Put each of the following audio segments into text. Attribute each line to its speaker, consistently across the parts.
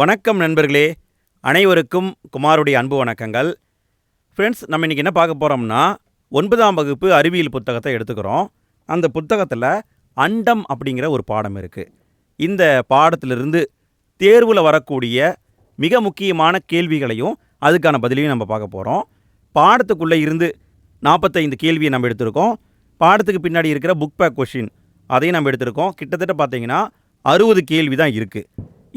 Speaker 1: வணக்கம் நண்பர்களே. அனைவருக்கும் குமாருடைய அன்பு வணக்கங்கள். ஃப்ரெண்ட்ஸ் நம்ம இன்றைக்கி என்ன பார்க்க போகிறோம்னா ஒன்பதாம் வகுப்பு அறிவியல் புத்தகத்தை எடுத்துக்கிறோம். அந்த புத்தகத்தில் அண்டம் அப்படிங்கிற ஒரு பாடம் இருக்குது இந்த பாடத்திலிருந்து தேர்வில் வரக்கூடிய மிக முக்கியமான கேள்விகளையும் அதுக்கான பதிலையும் நம்ம பார்க்க போகிறோம் பாடத்துக்குள்ளே இருந்து நாற்பத்தைந்து கேள்வியை நம்ம எடுத்திருக்கோம். பாடத்துக்கு பின்னாடி இருக்கிற புக் பேக் கொஷின் அதையும் நம்ம எடுத்திருக்கோம். கிட்டத்தட்ட பார்த்தீங்கன்னா அறுபது கேள்வி தான் இருக்குது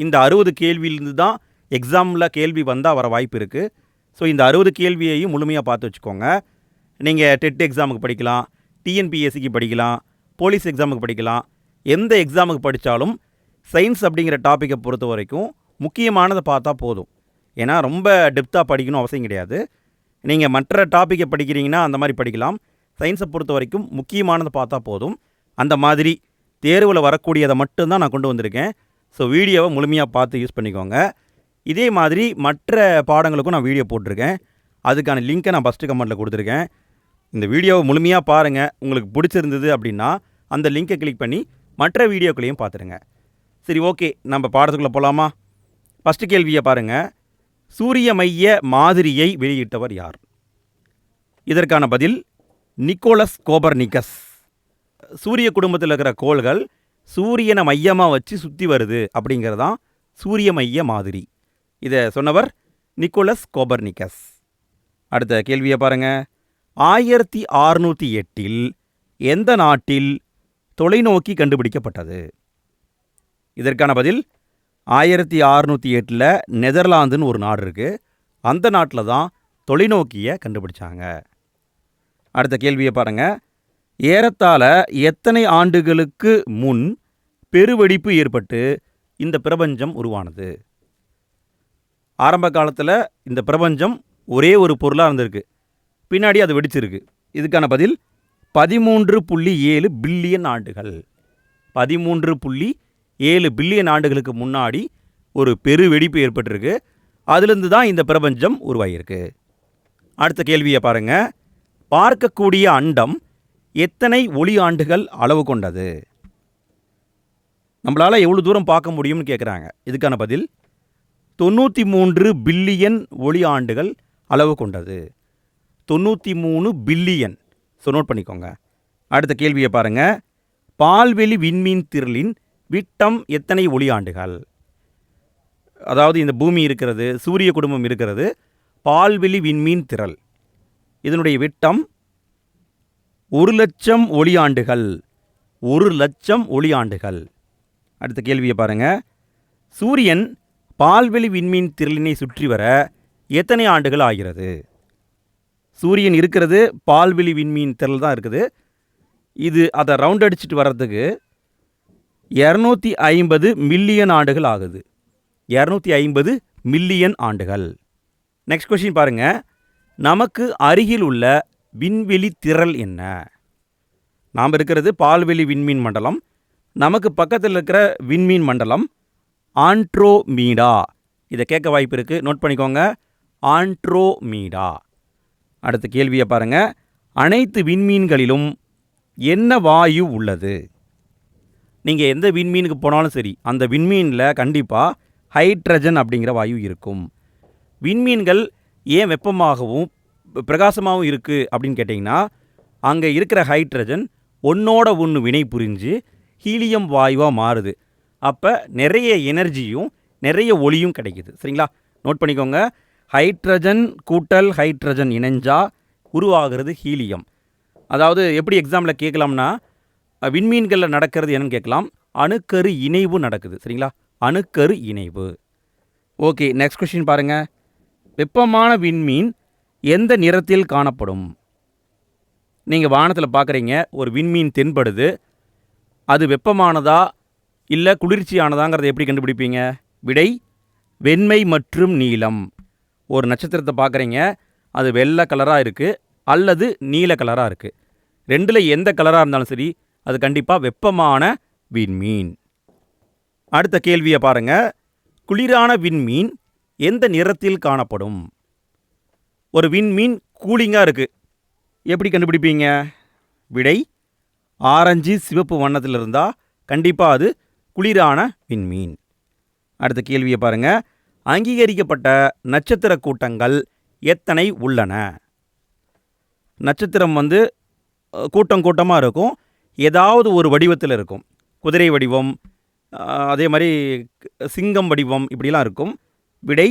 Speaker 1: இந்த அறுபது கேள்வியிலிருந்து தான் எக்ஸாமில் கேள்வி வந்தால் வர வாய்ப்பு இருக்குது ஸோ இந்த அறுபது கேள்வியையும் முழுமையாக பார்த்து வச்சுக்கோங்க. நீங்கள் டெட் எக்ஸாமுக்கு படிக்கலாம் டிஎன்பிஎஸ்சிக்கு படிக்கலாம் போலீஸ் எக்ஸாமுக்கு படிக்கலாம். எந்த எக்ஸாமுக்கு படித்தாலும் சயின்ஸ் அப்படிங்கிற டாப்பிக்கை பொறுத்த வரைக்கும் முக்கியமானதை பார்த்தா போதும். ஏன்னா ரொம்ப டெப்த்தாக படிக்கணும் அவசியம் கிடையாது. நீங்கள் மற்ற டாப்பிக்கை படிக்கிறீங்கன்னா அந்த மாதிரி படிக்கலாம். சயின்ஸை பொறுத்த வரைக்கும் முக்கியமானதை பார்த்தா போதும். அந்த மாதிரி தேர்வில் வரக்கூடியதை மட்டும்தான் நான் கொண்டு வந்திருக்கேன். ஸோ வீடியோவை முழுமையாக பார்த்து யூஸ் பண்ணிக்கோங்க. இதே மாதிரி மற்ற பாடங்களுக்கும் நான் வீடியோ போட்டிருக்கேன். அதுக்கான லிங்க்கை நான் ஃபஸ்ட்டு கமெண்ட்டில் கொடுத்துருக்கேன். இந்த வீடியோவை முழுமையாக பாருங்கள் உங்களுக்கு பிடிச்சிருந்தது அப்படின்னா அந்த லிங்கை கிளிக் பண்ணி மற்ற வீடியோக்களையும் பார்த்துருங்க. சரி ஓகே நம்ம பாடத்துக்குள்ளே போகலாமா ஃபஸ்ட்டு கேள்வியை பாருங்கள் சூரிய மைய மாதிரியை வெளியிட்டவர் யார்? இதற்கான பதில் நிக்கோலஸ் கோபர்னிக்கஸ் சூரிய குடும்பத்தில் இருக்கிற கோள்கள் சூரியனை மையமாக வச்சு சுற்றி வருது அப்படிங்கிறதான் சூரிய மைய மாதிரி. இதை சொன்னவர் நிக்கோலஸ் கோபர்னிக்கஸ் அடுத்த கேள்வியை பாருங்க. ஆயிரத்தி அறுநூற்றி எட்டில் எந்த நாட்டில் தொலைநோக்கி கண்டுபிடிக்கப்பட்டது? இதற்கான பதில் ஆயிரத்தி அறுநூற்றி எட்டில் நெதர்லாந்துன்னு ஒரு நாடு இருக்குது அந்த நாட்டில் தான் தொலைநோக்கியை கண்டுபிடிச்சாங்க. அடுத்த கேள்வியை பாருங்க. ஏறத்தாழ எத்தனை ஆண்டுகளுக்கு முன் பெருவெடிப்பு ஏற்பட்டு இந்த பிரபஞ்சம் உருவானது? ஆரம்ப காலத்தில் இந்த பிரபஞ்சம் ஒரே ஒரு பொருளாக இருந்திருக்கு. பின்னாடி அது வெடிச்சிருக்கு. இதுக்கான பதில் பதிமூன்று புள்ளி ஏழு பில்லியன் ஆண்டுகள். பதிமூன்று புள்ளி ஏழு பில்லியன் ஆண்டுகளுக்கு முன்னாடி ஒரு பெரு வெடிப்பு ஏற்பட்டிருக்கு. அதுலேருந்து தான் இந்த பிரபஞ்சம் உருவாகியிருக்கு அடுத்த கேள்வியை பாருங்க. பார்க்கக்கூடிய அண்டம் எத்தனை ஒளி ஆண்டுகள் அளவு கொண்டது? நம்மளால் எவ்வளோ தூரம் பார்க்க முடியும்னு கேட்குறாங்க இதுக்கான பதில் தொண்ணூற்றி மூன்று பில்லியன் ஒளி ஆண்டுகள் அளவு கொண்டது. தொண்ணூற்றி மூணு பில்லியன். ஸோ நோட் பண்ணிக்கோங்க. அடுத்த கேள்வியை பாருங்கள் பால்வெளி விண்மீன் திரளின் விட்டம் எத்தனை ஒளி ஆண்டுகள்? அதாவது இந்த பூமி இருக்கிறது சூரிய குடும்பம் இருக்கிறது பால்வெளி விண்மீன் திரள். இதனுடைய விட்டம் ஒரு லட்சம் ஒளியாண்டுகள். ஒரு லட்சம் ஒளியாண்டுகள். அடுத்த கேள்வியை பாருங்க. சூரியன் பால்வெளி விண்மீன் திரளினை சுற்றி வர எத்தனை ஆண்டுகள் ஆகிறது? சூரியன் இருக்கிறது பால்வெளி விண்மீன் திரள் தான் இருக்குது. இது அதை ரவுண்ட் அடிச்சிட்டு வர்றதுக்கு இரநூத்தி ஐம்பது மில்லியன் ஆண்டுகள் ஆகுது. இரநூத்தி ஐம்பது மில்லியன் ஆண்டுகள். நெக்ஸ்ட் கொஷின் பாருங்கள் நமக்கு அருகில் உள்ள விண்வெளி திரள் என்ன? நாம் இருக்கிறது பால்வெளி விண்மீன் மண்டலம். நமக்கு பக்கத்தில் இருக்கிற விண்மீன் மண்டலம் ஆண்ட்ரோமீடா. இதை கேட்க வாய்ப்பு இருக்குது நோட் பண்ணிக்கோங்க. ஆண்ட்ரோமீடா. அடுத்த கேள்வியை பாருங்கள் அனைத்து விண்மீன்களிலும் என்ன வாயு உள்ளது? நீங்கள் எந்த விண்மீனுக்கு போனாலும் சரி அந்த விண்மீனில் கண்டிப்பாக ஹைட்ரஜன் அப்படிங்கிற வாயு இருக்கும். விண்மீன்கள் ஏன் வெப்பமாகவும் பிரகாசமாகவும் இருக்குது அப்படின்னு கேட்டிங்கன்னா அங்கே இருக்கிற ஹைட்ரஜன் ஒன்னோட ஒன்று வினை புரிஞ்சு ஹீலியம் வாயுவாக மாறுது. அப்போ நிறைய எனர்ஜியும் நிறைய ஒளியும் கிடைக்குது. சரிங்களா? நோட் பண்ணிக்கோங்க. ஹைட்ரஜன் கூட்டல் ஹைட்ரஜன் இணைஞ்சால் உருவாகிறது ஹீலியம். அதாவது எப்படி எக்ஸாமில் கேட்கலாம்னா விண்மீன்களில் நடக்கிறது என்னன்னு கேட்கலாம். அணுக்கரு இணைவு நடக்குது. சரிங்களா? அணுக்கரு இணைவு. ஓகே நெக்ஸ்ட் கொஸ்டின் பாருங்கள் வெப்பமான விண்மீன் எந்த நிறத்தில் காணப்படும்? நீங்கள் வானத்தில் பார்க்குறீங்க ஒரு விண்மீன் தென்படுது. அது வெப்பமானதா இல்லை குளிர்ச்சியானதாங்கிறத எப்படி கண்டுபிடிப்பீங்க? விடை வெண்மை மற்றும் நீலம். ஒரு நட்சத்திரத்தை பார்க்குறீங்க அது வெள்ளை கலராக இருக்குது அல்லது நீல கலராக இருக்குது ரெண்டில் எந்த கலராக இருந்தாலும் சரி அது கண்டிப்பாக வெப்பமான விண்மீன். அடுத்த கேள்வியை பாருங்கள் குளிரான விண்மீன் எந்த நிறத்தில் காணப்படும்? ஒரு விண்மீன் கூலிங்காக இருக்குது எப்படி கண்டுபிடிப்பீங்க? விடை ஆரஞ்சு சிவப்பு வண்ணத்தில் இருந்தால் கண்டிப்பாக அது குளிரான விண்மீன் அடுத்த கேள்வியை பாருங்க. அங்கீகரிக்கப்பட்ட நட்சத்திர கூட்டங்கள் எத்தனை உள்ளன? நட்சத்திரம் வந்து கூட்டம் கூட்டமாக இருக்கும். ஏதாவது ஒரு வடிவத்தில் இருக்கும். குதிரை வடிவம் அதே மாதிரி சிங்கம் வடிவம் இப்படிலாம் இருக்கும். விடை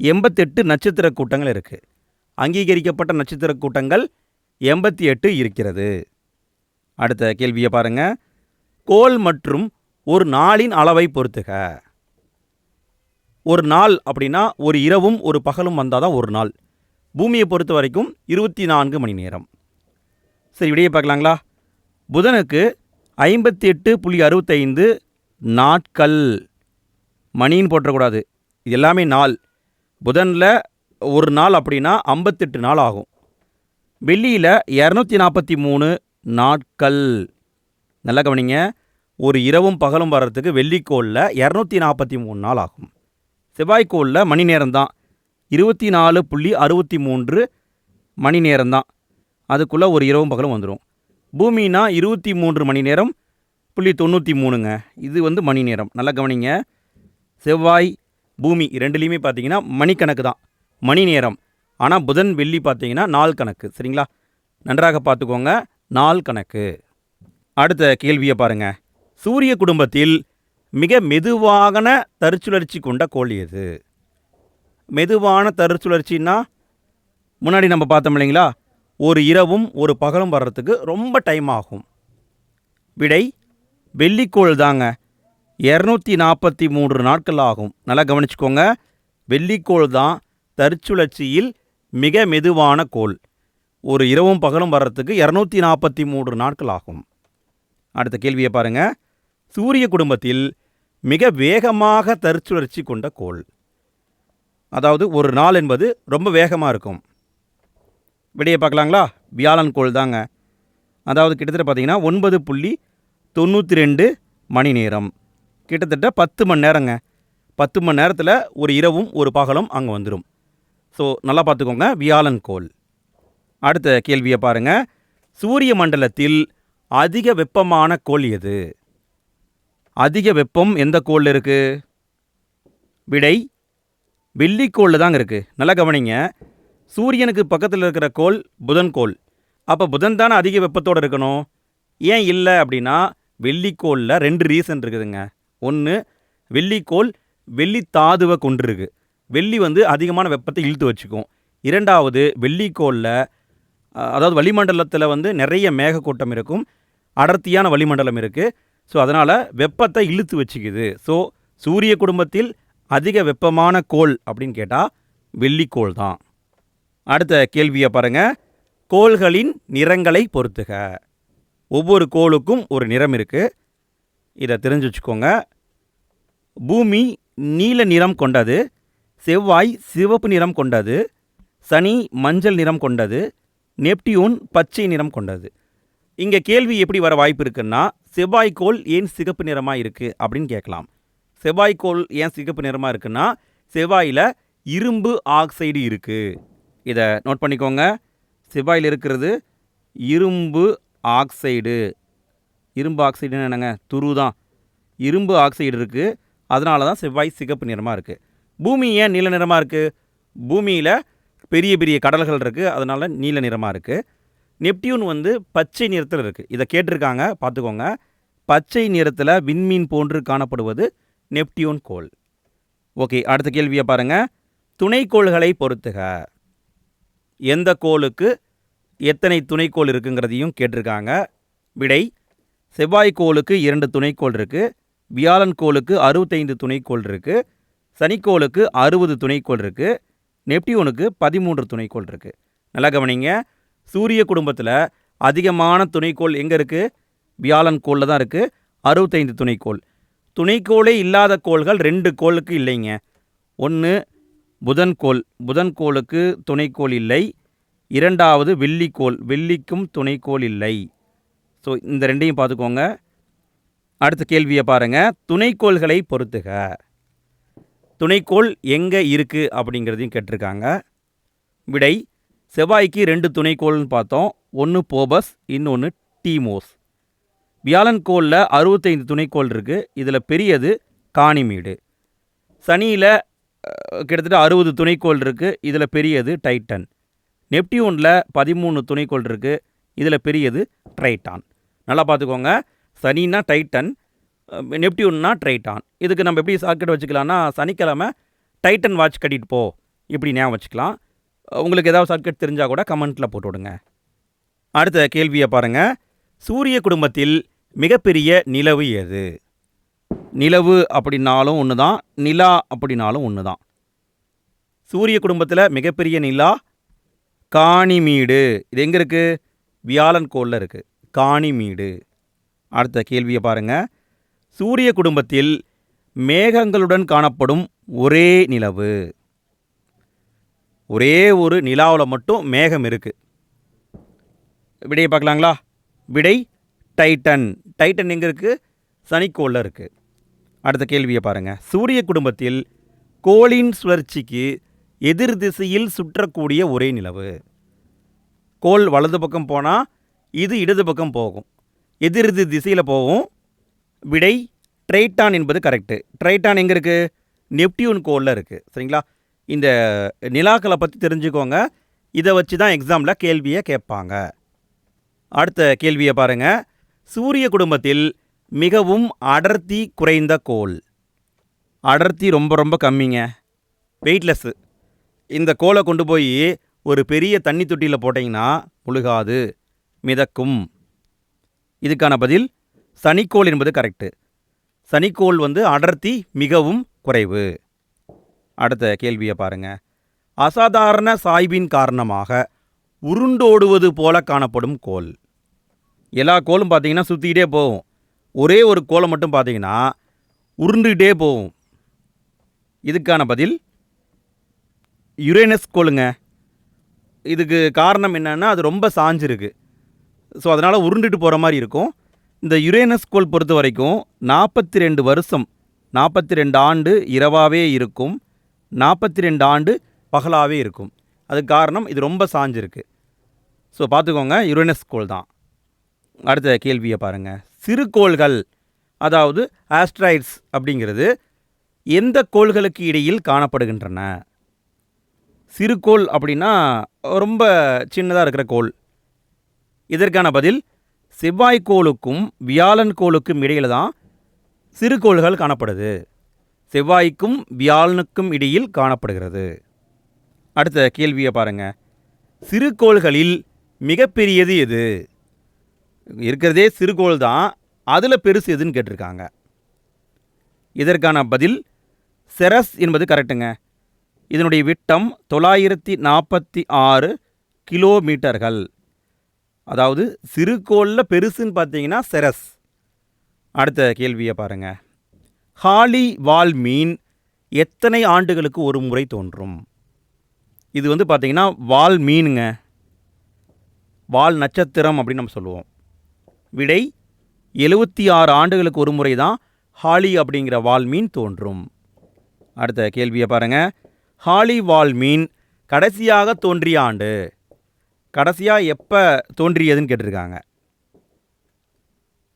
Speaker 1: எண்பத்தெட்டு நட்சத்திர கூட்டங்கள் இருக்குது அங்கீகரிக்கப்பட்ட நட்சத்திர கூட்டங்கள் எண்பத்தி எட்டு இருக்கிறது. அடுத்த கேள்வியை பாருங்க. கோல் மற்றும் ஒரு நாளின் அளவை பொறுத்துக. ஒரு நாள் அப்படின்னா ஒரு இரவும் ஒரு பகலும் வந்தால் தான் ஒரு நாள். பூமியை பொறுத்த வரைக்கும் இருபத்தி நான்கு மணி நேரம். சரி விடையை பார்க்கலாங்களா? புதனுக்கு ஐம்பத்தி எட்டு புள்ளி அறுபத்தைந்து நாட்கள். மணின்னு போட்டக்கூடாது இது எல்லாமே நாள். புதனில் ஒரு நாள் அப்படின்னா ஐம்பத்தெட்டு நாள் ஆகும். வெள்ளியில் இரநூத்தி நாற்பத்தி மூணு நாட்கள். நல்லா கவனிங்க. ஒரு இரவும் பகலும் வர்றதுக்கு வெள்ளிக்கோளில் இரநூத்தி நாற்பத்தி மூணு நாள் ஆகும். செவ்வாய்க்கோளில் மணி நேரம்தான். இருபத்தி நாலு புள்ளி அறுபத்தி மூன்று மணி நேரம்தான். அதுக்குள்ளே ஒரு இரவும் பகலும் வந்துடும் பூமினா இருபத்தி மூன்று மணி நேரம் புள்ளி தொண்ணூற்றி மூணுங்க இது வந்து மணி நேரம். நல்லா கவனிங்க. செவ்வாய் பூமி ரெண்டுலேயுமே பார்த்தீங்கன்னா மணிக்கணக்கு தான் மணி நேரம். ஆனால் புதன் வெள்ளி பார்த்தீங்கன்னா நாள் கணக்கு. சரிங்களா? நன்றாக பார்த்துக்கோங்க. நாள் கணக்கு. அடுத்த கேள்வியை பாருங்க. சூரிய குடும்பத்தில் மிக மெதுவான தற்சுழற்சி கொண்ட கோள் எது? மெதுவான தற்சுழற்சின்னா முன்னாடி நம்ம பார்த்தோம் இல்லைங்களா? ஒரு இரவும் ஒரு பகலும் வர்றதுக்கு ரொம்ப டைம் ஆகும். விடை வெள்ளிக்கோள் தாங்க. இரநூத்தி நாற்பத்தி மூன்று நாட்கள் ஆகும். நல்லா கவனிச்சுக்கோங்க. வெள்ளிக்கோள் தான் தற்சுழற்சியில் மிக மெதுவான கோள். ஒரு இரவும் பகலும் வர்றதுக்கு இரநூத்தி நாற்பத்தி மூன்று நாட்கள் ஆகும். அடுத்த கேள்வியை பாருங்க. சூரிய குடும்பத்தில் மிக வேகமாக தற்சுழற்சி கொண்ட கோள். அதாவது ஒரு நாள் என்பது ரொம்ப வேகமாக இருக்கும். விடையை பார்க்கலாங்களா? வியாழன் கோள் தாங்க. அதாவது கிட்டத்தட்ட பார்த்தீங்கன்னா ஒன்பது புள்ளி தொண்ணூற்றி ரெண்டு மணி நேரம். கிட்டத்தட்ட பத்து மணி நேரங்க. பத்து மணி நேரத்தில் ஒரு இரவும் ஒரு பகலும் அங்கே வந்துடும் ஸோ நல்லா பார்த்துக்கோங்க. வியாழன் கோள் அடுத்த கேள்வியை பாருங்கள் சூரிய மண்டலத்தில் அதிக வெப்பமான கோள் எது? அதிக வெப்பம் எந்த கோளில் இருக்குது விடை வெள்ளிக்கோளில் தாங்க இருக்குது நல்லா கவனிங்க. சூரியனுக்கு பக்கத்தில் இருக்கிற கோள் புதன் கோள். அப்போ புதன் தானே அதிக வெப்பத்தோடு இருக்கணும்? ஏன் இல்லை அப்படின்னா வெள்ளிக்கோளில் ரெண்டு ரீசன் இருக்குதுங்க. ஒன்று வெள்ளிக்கோள் வெள்ளி தாதுவை கொண்டிருக்கு. வெள்ளி வந்து அதிகமான வெப்பத்தை இழுத்து வச்சுக்கும். இரண்டாவது வெள்ளிக்கோளில் அதாவது வளிமண்டலத்தில் வந்து நிறைய மேகக்கூட்டம் இருக்கும். அடர்த்தியான வளிமண்டலம் இருக்குது ஸோ அதனால் வெப்பத்தை இழுத்து வச்சுக்குது. ஸோ சூரிய குடும்பத்தில் அதிக வெப்பமான கோள் அப்படின்னு கேட்டால் வெள்ளிக்கோள் தான். அடுத்த கேள்வியை பாருங்கள் கோள்களின் நிறங்களை பொறுத்துக. ஒவ்வொரு கோளுக்கும் ஒரு நிறம் இருக்குது இதை தெரிஞ்சு வச்சுக்கோங்க பூமி நீல நிறம் கொண்டது. செவ்வாய் சிவப்பு நிறம் கொண்டது சனி மஞ்சள் நிறம் கொண்டது நெப்டியூன் பச்சை நிறம் கொண்டது. இங்கே கேள்வி எப்படி வர வாய்ப்பு இருக்குன்னா செவ்வாய்க்கோள் ஏன் சிகப்பு நிறமாக இருக்குது அப்படின்னு கேட்கலாம். செவ்வாய்க்கோள் ஏன் சிகப்பு நிறமாக இருக்குன்னா செவ்வாயில் இரும்பு ஆக்சைடு இருக்குது இதை நோட் பண்ணிக்கோங்க. செவ்வாயில் இருக்கிறது இரும்பு ஆக்சைடு. இரும்பு ஆக்சைடுன்னு என்னங்க? துரு தான் இரும்பு ஆக்சைடு இருக்குது அதனால தான் செவ்வாய் சிகப்பு நிறமாக இருக்குது பூமி ஏன் நீல நிறமாக இருக்குது பூமியில் பெரிய பெரிய கடல்கள் இருக்குது அதனால் நீல நிறமாக இருக்குது நெப்டியூன் வந்து பச்சை நிறத்தில் இருக்குது இதை கேட்டிருக்காங்க பார்த்துக்கோங்க. பச்சை நிறத்தில் விண்மீன் போன்று காணப்படுவது நெப்டியூன் கோள். ஓகே அடுத்த கேள்வியை பாருங்கள் துணைக்கோள்களை பொறுத்துக. எந்த கோளுக்கு எத்தனை துணைக்கோள் இருக்குங்கிறதையும் கேட்டிருக்காங்க. விடை செவ்வாய் கோளுக்கு இரண்டு துணைக்கோள் இருக்குது வியாழன் கோளுக்கு அறுபத்தைந்து துணைக்கோள் இருக்குது சனிக்கோளுக்கு அறுபது துணைக்கோள் இருக்குது நெப்டியூனுக்கு பதிமூன்று துணைக்கோள் இருக்குது நல்லா கவனிங்க. சூரிய குடும்பத்தில் அதிகமான துணைக்கோள் எங்கே இருக்குது வியாழன் கோளில் தான் இருக்குது அறுபத்தைந்து துணைக்கோள். துணைக்கோளே இல்லாத கோள்கள் ரெண்டு கோளுக்கு இல்லைங்க. ஒன்று புதன் கோள். புதன் கோளுக்கு துணைக்கோள் இல்லை. இரண்டாவது வெள்ளிக்கோள் வெள்ளிக்கும் துணைக்கோள் இல்லை. ஸோ இந்த ரெண்டையும் பார்த்துக்கோங்க. அடுத்த கேள்வியை பாருங்கள் துணைக்கோள்களை பொறுத்துக. துணைக்கோள் எங்கே இருக்குது அப்படிங்கிறதையும் கேட்டிருக்காங்க. விடை செவ்வாய்க்கு ரெண்டு துணைக்கோள்னு பார்த்தோம். ஒன்று போபஸ் இன்னொன்று டீமோஸ். வியாழன் கோளில் அறுபத்தைந்து துணைக்கோள் இருக்குது இதில் பெரியது காணிமீடு. சனியில் கிட்டத்தட்ட அறுபது துணைக்கோள் இருக்குது இதில் பெரியது டைட்டன். நெப்டியூனில் பதிமூணு துணைக்கோள் இருக்குது இதில் பெரியது ட்ரைட்டான். நல்லா பார்த்துக்கோங்க. சனின்னா டைட்டன் நெப்டியூன்னா ட்ரைட்டான் இதுக்கு நம்ம எப்படி சாக்கெட் வச்சுக்கலாம்னா சனிக்கிழமை டைட்டன் வாட்ச் கட்டிட்டு போ. இப்படி ஞாபகம் வச்சுக்கலாம். உங்களுக்கு ஏதாவது சாக்கெட் தெரிஞ்சால் கூட கமெண்ட்டில் போட்டு விடுங்க. அடுத்த கேள்வியை பாருங்கள் சூரிய குடும்பத்தில் மிகப்பெரிய நிலவு எது? நிலவு அப்படின்னாலும் ஒன்று தான் நிலா அப்படின்னாலும் ஒன்று தான் சூரிய குடும்பத்தில் மிகப்பெரிய நிலா காணிமீடு இது எங்கே இருக்குது வியாழன் கோளில் இருக்குது காணிமீடு அடுத்த கேள்வியை பாருங்கள் சூரிய குடும்பத்தில் மேகங்களுடன் காணப்படும் ஒரே நிலவு. ஒரே ஒரு நிலாவில் மட்டும் மேகம் இருக்குது விடையை பார்க்கலாங்களா? விடை டைட்டன். டைட்டன் எங்கே இருக்குது சனிக்கோளில் இருக்குது அடுத்த கேள்வியை பாருங்கள் சூரிய குடும்பத்தில் கோளின் சுழற்சிக்கு எதிர் திசையில் சுற்றக்கூடிய ஒரே நிலவு. கோள் வலது பக்கம் போனால் இது இடது பக்கம் போகும். எதிர் திசையில் போகும் விடை ட்ரைட்டான் என்பது கரெக்டு ட்ரைட்டான் எங்கே இருக்குது நெப்டியூன் கோலில் இருக்குது சரிங்களா? இந்த நிலாக்களை பற்றி தெரிஞ்சுக்கோங்க. இதை வச்சு தான் எக்ஸாமில் கேள்வியை கேட்பாங்க. அடுத்த கேள்வியை பாருங்கள் சூரிய குடும்பத்தில் மிகவும் அடர்த்தி குறைந்த கோள் அடர்த்தி ரொம்ப ரொம்ப கம்மிங்க. வெயிட்லெஸ்ஸு. இந்த கோலை கொண்டு போய் ஒரு பெரிய தண்ணி தொட்டியில் போட்டிங்கன்னா முழுகாது. மிதக்கும். இதுக்கான பதில் சனிக்கோள் என்பது கரெக்டு சனிக்கோள் வந்து அடர்த்தி மிகவும் குறைவு. அடுத்த கேள்வியை பாருங்கள் அசாதாரண சாய்வின் காரணமாக உருண்டோடுவது போல காணப்படும் கோல் எல்லா கோலும் பார்த்தீங்கன்னா சுற்றிக்கிட்டே போகும். ஒரே ஒரு கோலை மட்டும் பார்த்தீங்கன்னா உருண்டுகிட்டே போகும். இதுக்கான பதில் யுரேனஸ் கோளுங்க. இதுக்கு காரணம் என்னென்னா அது ரொம்ப சாஞ்சிருக்கு. ஸோ அதனால் உருண்டுட்டு போகிற மாதிரி இருக்கும். இந்த யுரேனஸ் கோள் பொறுத்த வரைக்கும் நாற்பத்தி ரெண்டு வருஷம் நாற்பத்தி ரெண்டு ஆண்டு இரவாகவே இருக்கும் நாற்பத்தி ரெண்டு ஆண்டு பகலாகவே இருக்கும். அதுக்கு காரணம் இது ரொம்ப சாஞ்சிருக்கு. ஸோ பார்த்துக்கோங்க யுரேனஸ் கோள் தான். அடுத்த கேள்வியை பாருங்கள் சிறுகோள்கள் அதாவது ஆஸ்ட்ராய்ட்ஸ் அப்படிங்கிறது எந்த கோள்களுக்கு இடையில் காணப்படுகின்றன? சிறுகோள் அப்படின்னா ரொம்ப சின்னதாக இருக்கிற கோள். இதற்கான பதில் செவ்வாய்க்கோளுக்கும் வியாழன் கோளுக்கும் இடையில் தான் சிறுகோள்கள் காணப்படுது. செவ்வாய்க்கும் வியாழனுக்கும் இடையில் காணப்படுகிறது. அடுத்த கேள்வியை பாருங்க. சிறுகோள்களில் மிகப்பெரியது எது? இருக்கிறதே சிறுகோள் தான். அதில் பெருசு எதுன்னு கேட்டிருக்காங்க. இதற்கான பதில் செரஸ் என்பது கரெக்டுங்க. இதனுடைய விட்டம் தொள்ளாயிரத்தி நாற்பத்தி ஆறு கிலோமீட்டர்கள். அதாவது சிறுகோளில் பெருசுன்னு பார்த்தீங்கன்னா செரஸ். அடுத்த கேள்வியை பாருங்கள் ஹாலி வால் மீன் எத்தனை ஆண்டுகளுக்கு ஒரு முறை தோன்றும்? இது வந்து பார்த்தீங்கன்னா வால் மீனுங்க. வால் நட்சத்திரம் அப்படின்னு நம்ம சொல்லுவோம். விடை எழுபத்தி ஆறு ஆண்டுகளுக்கு ஒரு முறை தான் ஹாலி அப்படிங்கிற வால் மீன் தோன்றும். அடுத்த கேள்வியை பாருங்கள் ஹாலி வால் மீன் கடைசியாக தோன்றிய ஆண்டு கடைசியாக எப்போ தோன்றியதுன்னு கேட்டிருக்காங்க.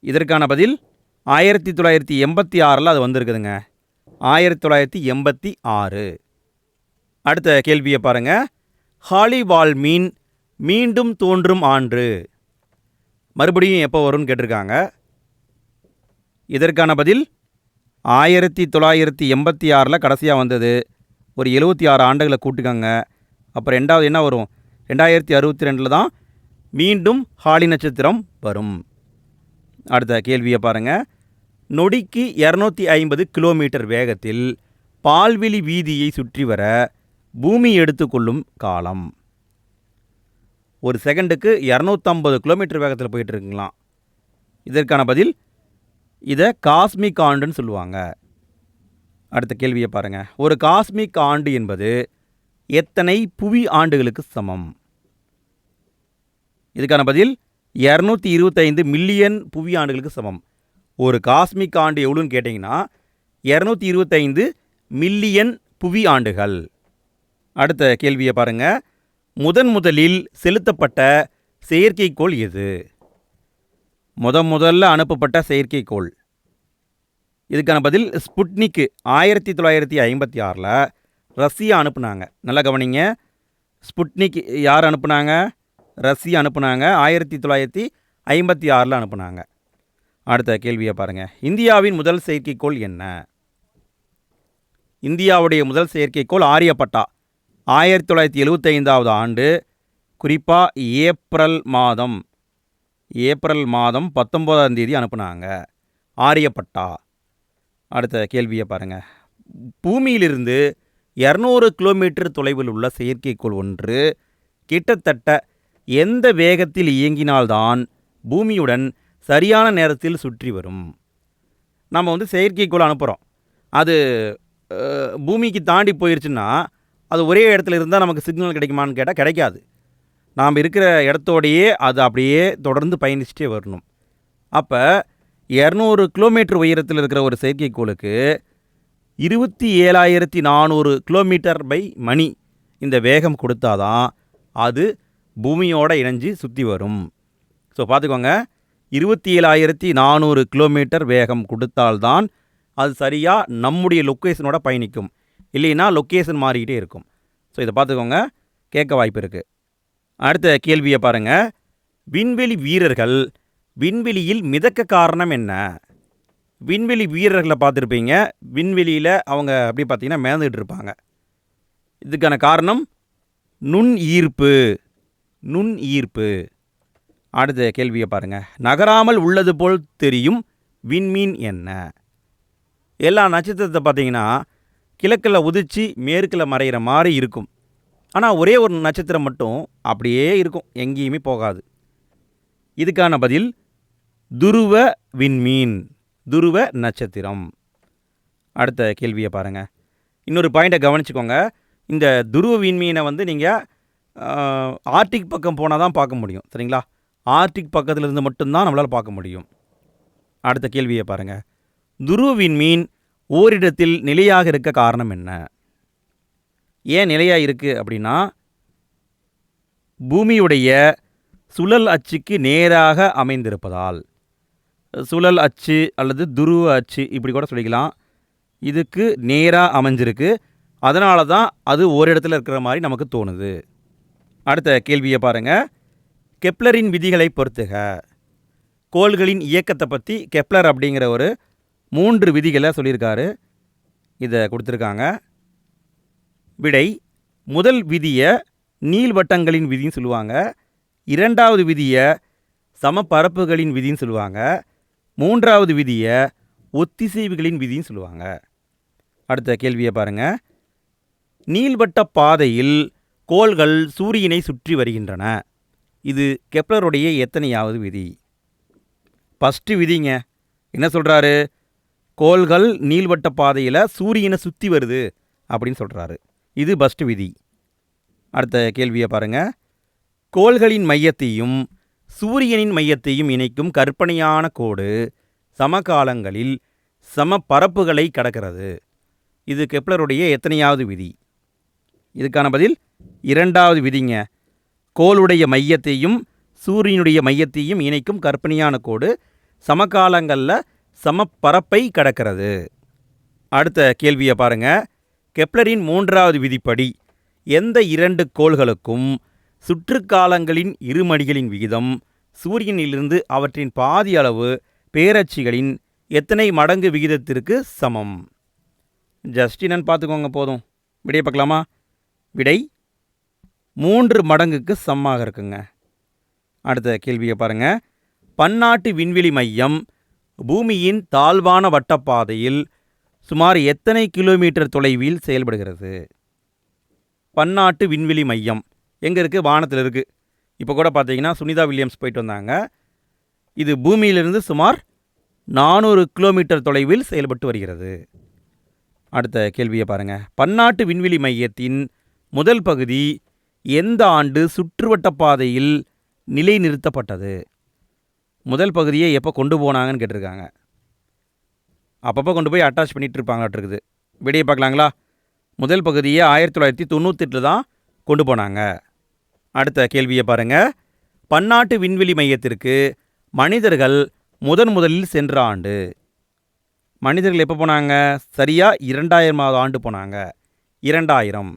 Speaker 1: இதற்கான பதில் ஆயிரத்தி தொள்ளாயிரத்தி எண்பத்தி ஆறில் அது வந்திருக்குதுங்க. ஆயிரத்தி தொள்ளாயிரத்தி எண்பத்தி ஆறு. அடுத்த கேள்வியை பாருங்கள் ஹாலிவால் மீன் மீண்டும் தோன்றும் ஆண்டு. மறுபடியும் எப்போ வரும்னு கேட்டிருக்காங்க. இதற்கான பதில் ஆயிரத்தி தொள்ளாயிரத்தி எண்பத்தி ஆறில் கடைசியாக வந்தது. ஒரு எழுபத்தி ஆறு ஆண்டுகளை கூட்டுக்கோங்க. அப்போ ரெண்டாவது என்ன வரும்? ரெண்டாயிரத்தி அறுபத்தி ரெண்டில் தான் மீண்டும் ஹாலி நட்சத்திரம் வரும். அடுத்த கேள்வியை பாருங்கள் நொடிக்கு இரநூத்தி ஐம்பது கிலோமீட்டர் வேகத்தில் பால்வெளி வீதியை சுற்றி வர பூமி எடுத்துக்கொள்ளும் காலம். ஒரு செகண்டுக்கு இரநூத்தம்பது கிலோமீட்டர் வேகத்தில் போயிட்டு இருக்குங்களாம். இதற்கான பதில் இதை காஸ்மிக் ஆண்டுன்னு சொல்லுவாங்க. அடுத்த கேள்வியை பாருங்கள் ஒரு காஸ்மிக் ஆண்டு என்பது எத்தனை புவி ஆண்டுகளுக்கு சமம்? இதுக்கான பதில் இரநூத்தி இருபத்தைந்து மில்லியன் புவி ஆண்டுகளுக்கு சமம். ஒரு காஸ்மிக் ஆண்டு எவ்வளோன்னு கேட்டிங்கன்னா இரநூத்தி இருபத்தைந்து மில்லியன் புவி ஆண்டுகள். அடுத்த கேள்வியை பாருங்கள் முதன் முதலில் செலுத்தப்பட்ட செயற்கைக்கோள் எது? முத முதல்ல அனுப்பப்பட்ட செயற்கைக்கோள். இதுக்கான பதில் ஸ்புட்னிக்கு ஆயிரத்தி தொள்ளாயிரத்தி ஐம்பத்தி ஆறில் ரஷ்யா அனுப்புனாங்க. நல்லா கவனிங்க. ஸ்புட்னிக் யார் அனுப்புனாங்க? ரஷ்யா அனுப்புனாங்க. ஆயிரத்தி தொள்ளாயிரத்தி ஐம்பத்தி ஆறில் அனுப்புனாங்க. அடுத்த கேள்வியை பாருங்கள் இந்தியாவின் முதல் செயற்கைக்கோள் என்ன? இந்தியாவுடைய முதல் செயற்கைக்கோள் ஆரியப்பட்டா. ஆயிரத்தி தொள்ளாயிரத்தி எழுபத்தைந்தாவது ஆண்டு குறிப்பாக ஏப்ரல் மாதம். ஏப்ரல் மாதம் பத்தொம்போதாம் தேதி அனுப்புனாங்க. ஆரியப்பட்டா. அடுத்த கேள்வியை பாருங்கள் பூமியிலிருந்து இரநூறு கிலோமீட்டர் தொலைவில் உள்ள செயற்கைக்கோள் ஒன்று கிட்டத்தட்ட எந்த வேகத்தில் இயங்கினால்தான் பூமியுடன் சரியான நேரத்தில் சுற்றி வரும். நம்ம வந்து செயற்கைக்கோள் அனுப்புகிறோம் அது பூமிக்கு தாண்டி போயிருச்சுன்னா அது ஒரே இடத்துல இருந்தால் நமக்கு சிக்னல் கிடைக்குமான்னு கேட்டால் கிடைக்காது. நாம் இருக்கிற இடத்தோடையே அது அப்படியே தொடர்ந்து பயணிச்சுட்டே வரணும். அப்போ இரநூறு கிலோமீட்டர் உயரத்தில் இருக்கிற ஒரு செயற்கைக்கோளுக்கு இருபத்தி ஏழாயிரத்தி நானூறு கிலோமீட்டர் பை மணி. இந்த வேகம் கொடுத்தாதான் அது பூமியோடு இணைஞ்சு சுற்றி வரும். ஸோ பார்த்துக்கோங்க. இருபத்தி ஏழாயிரத்தி நானூறு கிலோமீட்டர் வேகம் கொடுத்தால்தான் அது சரியாக நம்முடைய லொக்கேஷனோட பயணிக்கும். இல்லைன்னா லொக்கேஷன் மாறிக்கிட்டே இருக்கும். ஸோ இதை பார்த்துக்கோங்க. கேட்க வாய்ப்பு இருக்குது அடுத்த கேள்வியை பாருங்கள் விண்வெளி வீரர்கள் விண்வெளியில் மிதக்க காரணம் என்ன? விண்வெளி வீரர்களை பார்த்துருப்பீங்க. விண்வெளியில் அவங்க அப்படி பார்த்தீங்கன்னா மிதந்துட்டு இருப்பாங்க. இதுக்கான காரணம் நுண் ஈர்ப்பு. நுண் ஈர்ப்பு. அடுத்த கேள்வியை பாருங்கள் நகராமல் உள்ளது போல் தெரியும் விண்மீன் என்ன? எல்லா நட்சத்திரத்தை பார்த்தீங்கன்னா கிழக்கில் உதிச்சு மேற்கில் மறையிற மாதிரி இருக்கும். ஆனால் ஒரே ஒரு நட்சத்திரம் மட்டும் அப்படியே இருக்கும். எங்கேயுமே போகாது. இதுக்கான பதில் துருவ விண்மீன். துருவ நட்சத்திரம். அடுத்த கேள்வியை பாருங்கள் இன்னொரு பாயிண்ட்டை கவனிச்சுக்கோங்க. இந்த துருவ விண்மீனை வந்து நீங்கள் ஆர்டிக் பக்கம் போனால் தான் பார்க்க முடியும். சரிங்களா? ஆர்டிக் பக்கத்தில் இருந்து மட்டும்தான் நம்மளால் பார்க்க முடியும். அடுத்த கேள்வியை பாருங்கள் துருவ விண்மீன் ஓரிடத்தில் நிலையாக இருக்க காரணம் என்ன? ஏன் நிலையாக இருக்குது அப்படின்னா பூமியுடைய சுழல் அச்சுக்கு நேராக அமைந்திருப்பதால். சுழல் அச்சு அல்லது துருவ அச்சு இப்படி கூட சொல்லிக்கலாம். இதுக்கு நேராக அமைஞ்சிருக்கு. அதனால தான் அது ஒரு இடத்துல இருக்கிற மாதிரி நமக்கு தோணுது. அடுத்த கேள்வியை பாருங்கள் கெப்லரின் விதிகளை பொறுத்துக. கோள்களின் இயக்கத்தை பற்றி கெப்லர் அப்படிங்கிற ஒரு மூன்று விதிகளை சொல்லியிருக்காரு. இதை கொடுத்துருக்காங்க. விடை முதல் விதியை நீள்வட்டங்களின் விதின்னு சொல்லுவாங்க. இரண்டாவது விதியை சமப்பரப்புகளின் விதின்னு சொல்லுவாங்க. மூன்றாவது விதியை ஒத்திசைவுகளின் விதின்னு சொல்லுவாங்க. அடுத்த கேள்வியை பாருங்கள் நீள்வட்ட பாதையில் கோள்கள் சூரியனை சுற்றி வருகின்றன. இது கெப்லருடைய எத்தனையாவது விதி? ஃபஸ்ட்டு விதிங்க. என்ன சொல்கிறாரு கோள்கள் நீள்வட்ட பாதையில் சூரியனை சுற்றி வருது அப்படின்னு சொல்கிறாரு இது ஃபஸ்ட்டு விதி. அடுத்த கேள்வியை பாருங்கள் கோள்களின் மையத்தையும் சூரியனின் மையத்தையும் இணைக்கும் கற்பனையான கோடு சமகாலங்களில் சம பரப்புகளை கடக்கிறது. இது கெப்லருடைய எத்தனையாவது விதி? இதுக்கான பதில் இரண்டாவது விதிங்க. கோளுடைய மையத்தையும் சூரியனுடைய மையத்தையும் இணைக்கும் கற்பனையான கோடு சமகாலங்களில் சமப்பரப்பை கடக்கிறது. அடுத்த கேள்வியை பாருங்க. கெப்லரின் மூன்றாவது விதிப்படி எந்த இரண்டு கோள்களுக்கும் சுற்றுக்காலங்களின் இருமடிகளின் விகிதம் சூரியனிலிருந்து அவற்றின் பாதி அளவு பேரச்சிகளின் எத்தனை மடங்கு விகிதத்திற்கு சமம்? ஜஸ்ட் என்னன்னு பார்த்துக்கோங்க போதும். விடையை பார்க்கலாமா? விடை மூன்று மடங்குக்கு சமமாக இருக்குங்க. அடுத்த கேள்வியை பாருங்க. பன்னாட்டு விண்வெளி மையம் பூமியின் தாழ்வான வட்டப்பாதையில் சுமார் எத்தனை கிலோமீட்டர் தொலைவில் செயல்படுகிறது? பன்னாட்டு விண்வெளி மையம். எங்கே இருக்குது வானத்தில் இருக்குது இப்போ கூட பார்த்தீங்கன்னா சுனிதா வில்லியம்ஸ் போயிட்டு வந்தாங்க. இது பூமியிலிருந்து சுமார் நானூறு கிலோமீட்டர் தொலைவில் செயல்பட்டு வருகிறது. அடுத்த கேள்வியை பாருங்கள் பன்னாட்டு விண்வெளி மையத்தின் முதல் பகுதி எந்த ஆண்டு சுற்றுவட்ட பாதையில் நிலைநிறுத்தப்பட்டது? முதல் பகுதியை எப்போ கொண்டு போனாங்கன்னு கேட்டிருக்காங்க. அப்பப்போ கொண்டு போய் அட்டாச் பண்ணிட்டு இருப்பாங்களாட்டிருக்குது. விடையை பார்க்கலாங்களா? முதல் பகுதியை ஆயிரத்தி தொள்ளாயிரத்தி தொண்ணூத்தெட்டில் தான் கொண்டு போனாங்க. அடுத்த கேள்வியை பாருங்கள் பன்னாட்டு விண்வெளி மையத்திற்கு மனிதர்கள் முதன் முதலில் சென்ற ஆண்டு. மனிதர்கள் எப்போ போனாங்க? சரியாக இரண்டாயிரமாவது ஆண்டு போனாங்க. இரண்டாயிரம்.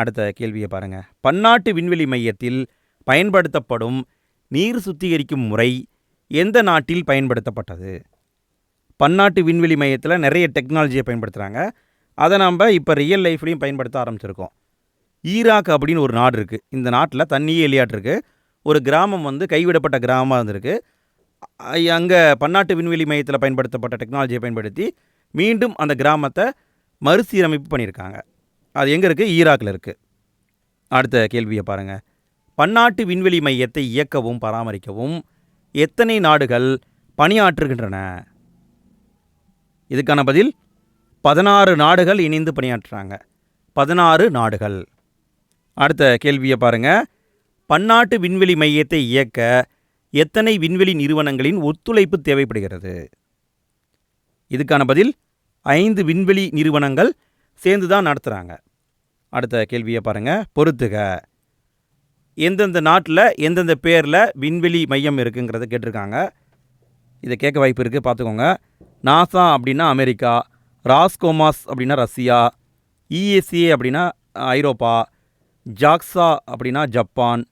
Speaker 1: அடுத்த கேள்வியை பாருங்கள் பன்னாட்டு விண்வெளி மையத்தில் பயன்படுத்தப்படும் நீர் சுத்திகரிக்கும் முறை எந்த நாட்டில் பயன்படுத்தப்பட்டது? பன்னாட்டு விண்வெளி மையத்தில் நிறைய டெக்னாலஜியை பயன்படுத்துகிறாங்க அதை நம்ம இப்போ ரியல் லைஃப்லையும் பயன்படுத்த ஆரம்பிச்சிருக்கோம். ஈராக் அப்படின்னு ஒரு நாடு இருக்குது இந்த நாட்டில் தண்ணியே இல்லையாட்டிருக்கு ஒரு கிராமம் வந்து கைவிடப்பட்ட கிராமமாக இருந்திருக்கு. அங்கே பன்னாட்டு விண்வெளி மையத்தில் பயன்படுத்தப்பட்ட டெக்னாலஜியை பயன்படுத்தி மீண்டும் அந்த கிராமத்தை மறுசீரமைப்பு பண்ணியிருக்காங்க. அது எங்கே இருக்குது ஈராக்கில் இருக்குது அடுத்த கேள்வியை பாருங்கள் பன்னாட்டு விண்வெளி மையத்தை இயக்கவும் பராமரிக்கவும் எத்தனை நாடுகள் பணியாற்றுகின்றன? இதுக்கான பதில் பதினாறு நாடுகள் இணைந்து பணியாற்றுறாங்க. பதினாறு நாடுகள். அடுத்த கேள்வியை பாருங்கள் பன்னாட்டு விண்வெளி மையத்தை இயக்க எத்தனை விண்வெளி நிறுவனங்களின் ஒத்துழைப்பு தேவைப்படுகிறது? இதுக்கான பதில் ஐந்து விண்வெளி நிறுவனங்கள் சேர்ந்து தான் நடத்துகிறாங்க அடுத்த கேள்வியை பாருங்கள் பொறுத்துக. எந்தெந்த நாட்டில் எந்தெந்த பேரில் விண்வெளி மையம் இருக்குங்கிறத கேட்டிருக்காங்க. இதை கேட்க வாய்ப்பு இருக்குது பார்த்துக்கோங்க. நாசா அப்படின்னா அமெரிக்கா ராஸ்கோமாஸ் அப்படின்னா ரஷ்யா இஎஸ்சிஏ அப்படின்னா ஐரோப்பா ஜாக்ஸா அப்படின்னா ஜப்பான்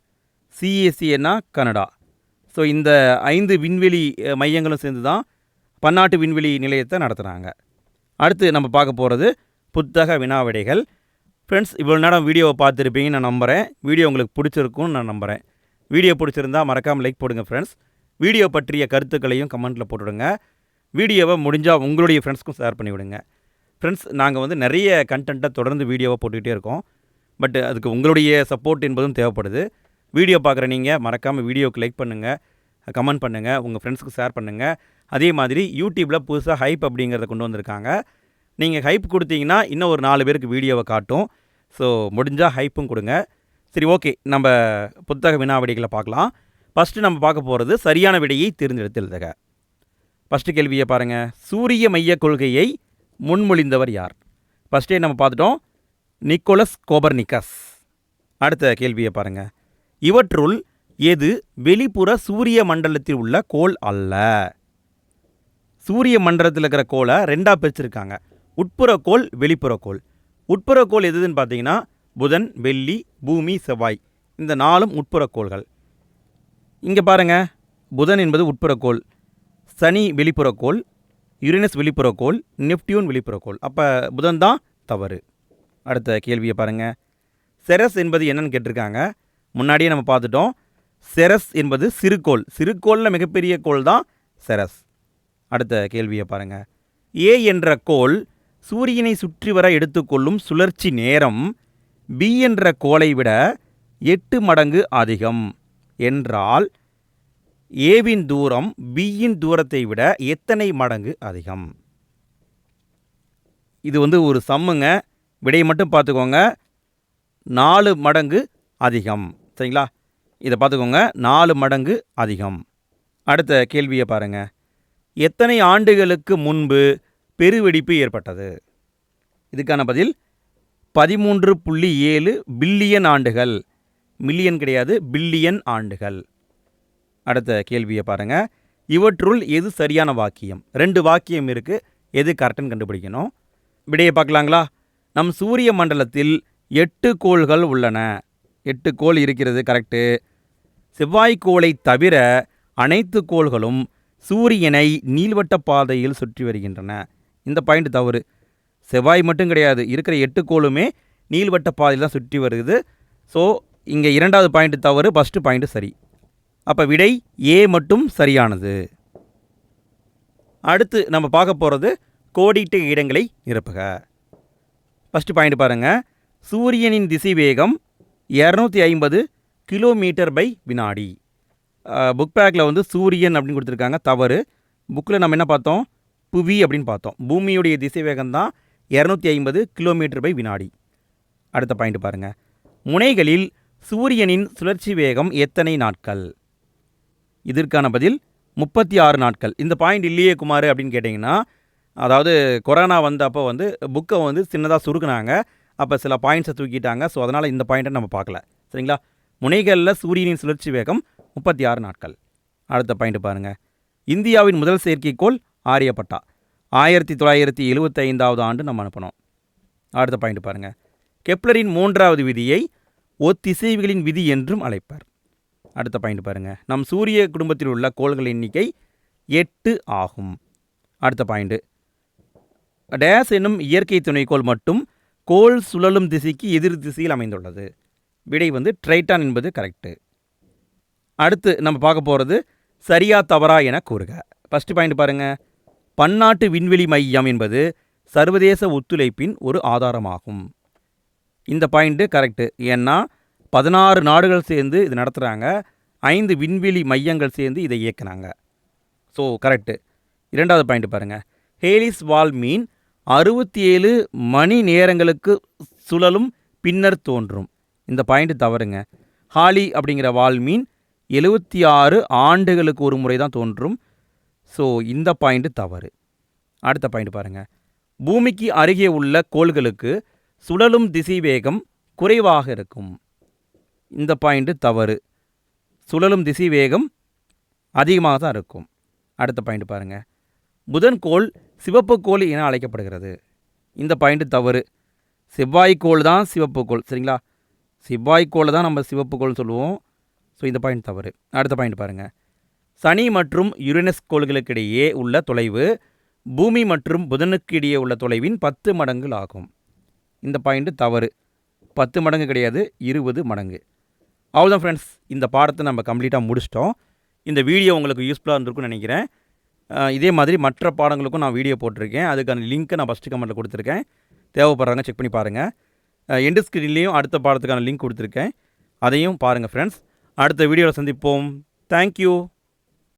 Speaker 1: சிஎஸ்சிஏன்னா கனடா. ஸோ இந்த ஐந்து விண்வெளி மையங்களும் சேர்ந்து தான் பன்னாட்டு விண்வெளி நிலையத்தை நடத்துகிறாங்க அடுத்து நம்ம பார்க்க போகிறது புத்தக வினாவிடைகள். ஃப்ரெண்ட்ஸ் இவ்வளோ நேரம் வீடியோவை பார்த்துருப்பீங்கன்னு நான் நம்புகிறேன் வீடியோ உங்களுக்கு பிடிச்சிருக்கும்னு நான் நம்புகிறேன் வீடியோ பிடிச்சிருந்தா மறக்காமல் லைக் போடுங்க ஃப்ரெண்ட்ஸ் வீடியோ பற்றிய கருத்துக்களையும் கமெண்ட்டில் போட்டுவிடுங்க வீடியோவை முடிஞ்சால் உங்களுடைய ஃப்ரெண்ட்ஸ்க்கும் ஷேர் பண்ணி விடுங்க ஃப்ரெண்ட்ஸ் நாங்கள் வந்து நிறைய கண்டென்ட்டை தொடர்ந்து வீடியோவை போட்டுக்கிட்டே இருக்கோம். பட் அதுக்கு உங்களுடைய சப்போர்ட் என்பதும் தேவைப்படுது. வீடியோ பார்க்குற நீங்கள் மறக்காமல் வீடியோவுக்கு லைக் பண்ணுங்கள் கமெண்ட் பண்ணுங்கள் உங்கள் ஃப்ரெண்ட்ஸ்க்கு ஷேர் பண்ணுங்கள் அதே மாதிரி யூடியூப்பில் புதுசாக ஹைப் அப்படிங்கிறத கொண்டு வந்திருக்காங்க. நீங்கள் ஹைப் கொடுத்தீங்கன்னா இன்னும் ஒரு நாலு பேருக்கு வீடியோவை காட்டும். ஸோ முடிஞ்சால் ஹைப்பும் கொடுங்க. சரி ஓகே நம்ம புத்தக வினாவிடைகளை பார்க்கலாம். ஃபஸ்ட்டு நம்ம பார்க்க போகிறது சரியான விடையை தேர்ந்தெடுத்து எழுதுக ஃபஸ்ட்டு கேள்வியை பாருங்கள் சூரிய மைய கொள்கையை முன்மொழிந்தவர் யார்? ஃபஸ்ட்டே நம்ம பார்த்துட்டோம். நிக்கோலஸ் கோபர்னிக்கஸ் அடுத்த கேள்வியை பாருங்கள் இவற்றுள் எது வெளிப்புற சூரிய மண்டலத்தில் உள்ள கோள் அல்ல? சூரிய மண்டலத்தில் இருக்கிற கோளை ரெண்டாக பிரிச்சிருக்காங்க. உட்புற கோள் வெளிப்புற கோள். உட்புற கோள் எதுன்னு பார்த்தீங்கன்னா புதன் வெள்ளி பூமி செவ்வாய். இந்த நாலும் உட்புற கோள்கள். இங்கே பாருங்க. புதன் என்பது உட்புற கோள். சனி வெளிப்புற கோள். யுரேனஸ் வெளிப்புற கோள். நெப்டியூன் வெளிப்புற கோள். அப்போ புதன் தான் தவறு. அடுத்த கேள்வியை பாருங்க. செரஸ் என்பது என்னன்னு கேட்டிருக்காங்க. முன்னாடியே நம்ம பார்த்துட்டோம். செரஸ் என்பது சிறுகோள் சிறுகோளில் மிகப்பெரிய கோள் தான் செரஸ். அடுத்த கேள்வியை பாருங்க. ஏ என்ற கோள் சூரியனை சுற்றி வர எடுத்துக்கொள்ளும் சுழற்சி நேரம் பி என்ற கோளை விட எட்டு மடங்கு அதிகம். என்றால் ஏவின் தூரம் பியின் தூரத்தை விட எத்தனை மடங்கு அதிகம்? இது வந்து ஒரு சம்முங்க. விடையை மட்டும் பார்த்துக்கோங்க. நாலு மடங்கு அதிகம். சரிங்களா? இதை பார்த்துக்கோங்க. நாலு மடங்கு அதிகம். அடுத்த கேள்வியை பாருங்கள் எத்தனை ஆண்டுகளுக்கு முன்பு பெருவெடிப்பு ஏற்பட்டது? இதுக்கான பதில் பதிமூன்று புள்ளி ஏழு பில்லியன் ஆண்டுகள். மில்லியன் கிடையாது பில்லியன் ஆண்டுகள். அடுத்த கேள்வியை பாருங்கள் இவற்றுள் எது சரியான வாக்கியம்? ரெண்டு வாக்கியம் இருக்கு. எது கரெக்டுன்னு கண்டுபிடிக்கணும். விடையை பார்க்கலாங்களா? நம் சூரிய மண்டலத்தில் எட்டு கோள்கள் உள்ளன. எட்டு கோள் இருக்கிறது கரெக்டு செவ்வாய்க்கோளை தவிர அனைத்து கோள்களும் சூரியனை நீள்வட்ட பாதையில் சுற்றி வருகின்றன. இந்த பாயிண்ட் தவறு. செவ்வாய் மட்டும் கிடையாது இருக்கிற எட்டு கோளுமே நீள்வட்ட பாதையில் தான் சுற்றி வருது. ஸோ இங்கே இரண்டாவது பாயிண்ட் தவறு ஃபஸ்ட்டு பாயிண்ட் சரி. அப்போ விடை ஏ மட்டும் சரியானது. அடுத்து நம்ம பார்க்க போகிறது கோடிட்டு இடங்களை நிரப்புக. ஃபஸ்ட்டு பாயிண்ட் பாருங்கள் சூரியனின் திசைவேகம் இரநூத்தி ஐம்பது கிலோமீட்டர் பை வினாடி. புக் பேக்கில் வந்து சூரியன் அப்படின்னு கொடுத்துருக்காங்க. தவறு. புக்கில் நம்ம என்ன பார்த்தோம்? புவி அப்படின்னு பார்த்தோம். பூமியுடைய திசைவேகம் தான் இரநூத்தி ஐம்பது கிலோமீட்டர் பை வினாடி. அடுத்த பாயிண்ட் பாருங்கள் முனைகளில் சூரியனின் சுழற்சி வேகம் எத்தனை நாட்கள்? இதற்கான பதில் முப்பத்தி ஆறு நாட்கள். இந்த பாயிண்ட் இல்லையே குமார் அப்படின்னு கேட்டிங்கன்னா அதாவது கொரோனா வந்தப்போ வந்து புக்கை வந்து சின்னதாக சுருக்குனாங்க. அப்போ சில பாயிண்ட்ஸை தூக்கிட்டாங்க. ஸோ அதனால் இந்த பாயிண்ட்டை நம்ம பார்க்கல. சரிங்களா? முனைகளில் சூரியனின் சுழற்சி வேகம் முப்பத்தி ஆறு நாட்கள். அடுத்த பாயிண்ட் பாருங்கள் இந்தியாவின் முதல் செயற்கைக்கோள் ஆரியப்பட்டா. ஆயிரத்தி தொள்ளாயிரத்தி எழுபத்தைந்தாவது ஆண்டு நம்ம அனுப்பினோம் அடுத்த பாயிண்ட் பாருங்கள் கெப்லரின் மூன்றாவது விதியை ஒத்திசைவுகளின் விதி என்றும் அழைப்பார். அடுத்த பாயிண்ட் பாருங்கள் நம் சூரிய குடும்பத்தில் உள்ள கோள்கள் எண்ணிக்கை எட்டு ஆகும். அடுத்த பாயிண்ட்டு டேஸ் என்னும் இயற்கை துணைக்கோள் மட்டும் கோள் சுழலும் திசைக்கு எதிர் திசையில் அமைந்துள்ளது. விடை வந்து ட்ரைட்டான் என்பது கரெக்டு அடுத்து நம்ம பார்க்க போகிறது சரியா தவறா என கூறுக. ஃபஸ்ட்டு பாயிண்ட் பாருங்கள் பன்னாட்டு விண்வெளி மையம் என்பது சர்வதேச ஒத்துழைப்பின் ஒரு ஆதாரமாகும். இந்த பாயிண்ட்டு கரெக்டு ஏன்னா பதினாறு நாடுகள் சேர்ந்து இது நடத்துகிறாங்க ஐந்து விண்வெளி மையங்கள் சேர்ந்து இதை இயக்குனாங்க. ஸோ கரெக்டு இரண்டாவது பாயிண்ட் பாருங்கள் ஹேலிஸ் வால் மீன் அறுபத்தி ஏழு மணி நேரங்களுக்கு சுழலும் பின்னர் தோன்றும். இந்த பாயிண்ட் தவறுங்க. ஹாலி அப்படிங்கிற வால்மீன் எழுபத்தி ஆறு ஆண்டுகளுக்கு ஒரு முறை தான் தோன்றும். ஸோ இந்த பாயிண்ட் தவறு. அடுத்த பாயிண்ட் பாருங்கள் பூமிக்கு அருகே உள்ள கோள்களுக்கு சுழலும் திசைவேகம் குறைவாக இருக்கும். இந்த பாயிண்ட் தவறு. சுழலும் திசைவேகம் அதிகமாக தான் இருக்கும். அடுத்த பாயிண்ட் பாருங்கள் புதன்கோள் சிவப்பு கோள் என அழைக்கப்படுகிறது. இந்த பாயிண்ட்டு தவறு. செவ்வாய்க்கோள் தான் சிவப்பு கோள். சரிங்களா? செவ்வாய்க்கோளை தான் நம்ம சிவப்பு கோள் சொல்லுவோம். ஸோ இந்த பாயிண்ட் தவறு. அடுத்த பாயிண்ட் பாருங்கள் சனி மற்றும் யுரேனஸ் கோள்களுக்கிடையே உள்ள தொலைவு பூமி மற்றும் புதனுக்கு இடையே உள்ள தொலைவின் பத்து மடங்குகள் ஆகும். இந்த பாயிண்ட் தவறு. பத்து மடங்கு கிடையாது இருபது மடங்கு. அவ்வளோதான் ஃப்ரெண்ட்ஸ் இந்த பாடத்தை நம்ம கம்ப்ளீட்டாக முடிச்சிட்டோம். இந்த வீடியோ உங்களுக்கு யூஸ்ஃபுல்லாக இருந்திருக்குன்னு நினைக்கிறேன். இதே மாதிரி மற்ற பாடங்களுக்கும் நான் வீடியோ போட்டிருக்கேன். அதுக்கான லிங்க்கை நான் ஃபஸ்ட்டு கமெண்ட்டில் கொடுத்துருக்கேன். தேவைப்படுறாங்க செக் பண்ணி பாருங்கள் எண்டு ஸ்க்ரீன்லேயும் அடுத்த பாடத்துக்கான லிங்க் கொடுத்துருக்கேன். அதையும் பாருங்கள் ஃப்ரெண்ட்ஸ் அடுத்த வீடியோவில் சந்திப்போம். தேங்க்யூ